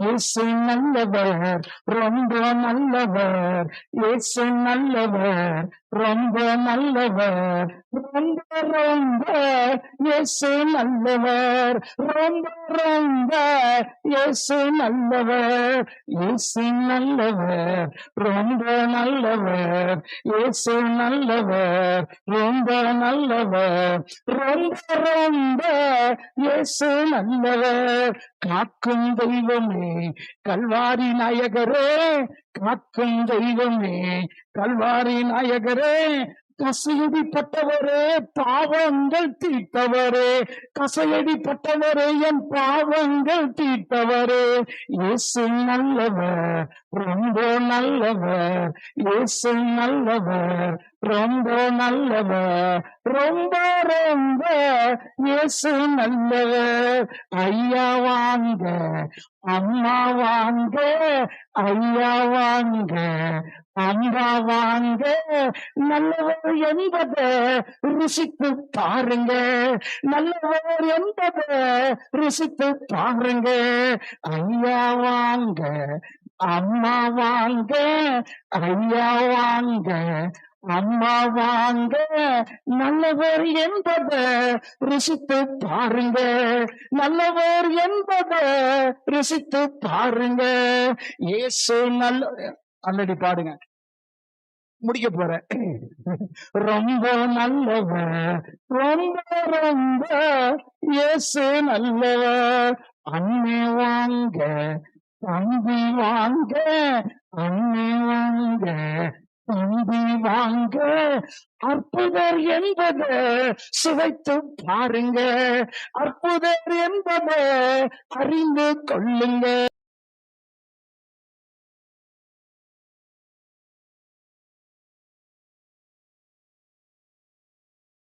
இயேசு நல்லவர் ரொம்ப நல்லவர். இயேசு நல்லவர் ரொம்ப நல்லவர். ரொம்ப ரொம்ப இயேசு நல்லவர். ரொம்ப ரொம்ப இயேசு நல்லவர். இயேசு நல்லவர் ரொம்ப நல்லவர். இயேசு நல்லவர் ரொம்ப நல்லவர். ரொம்ப ரொம்ப இயேசு நல்லவர். காக்கும் தெய்வமே கல்வாரி நாயகரே காக்கும் தெய்வமே கல்வாரி நாயகரே கசையடிப்பட்டவரே பாவங்கள் தீட்டவரே கசையடிப்பட்டவரே என் பாவங்கள் தீட்டவரே. இயேசு நல்லவர் ரொம்ப நல்லவர். இயேசு நல்லவர் ரொம்ப நல்லவர். ரொம்ப ரொம்ப இயேசு நல்லவர். ஐயா வாங்க அம்மா வாங்க ஐயா வாங்க அம்மா வாங்க. நல்லவர் என்பதை ருசித்து பாருங்க. நல்லவர் என்பதை ருசித்து பாருங்க. ஐயா வாங்க அம்மா வாங்க ஐயா வாங்க. அம்மா வாங்க நல்லவர் என்பத ருசித்து பாருங்க. நல்லவர் என்பத ருசித்து பாருங்க. ஏசு நல்ல அல்லடி பாடுங்க. முடிக்க போறேன் ரொம்ப நல்லவ ரொம்ப ரொம்ப இயேசு நல்லவர். அண்ணே வாங்க தம்பி வாங்க வாங்க பாருங்க அற்புதர் என்பது சுவைத்து பாருங்க. அற்புதர் என்பது அறிந்து கொள்ளுங்க.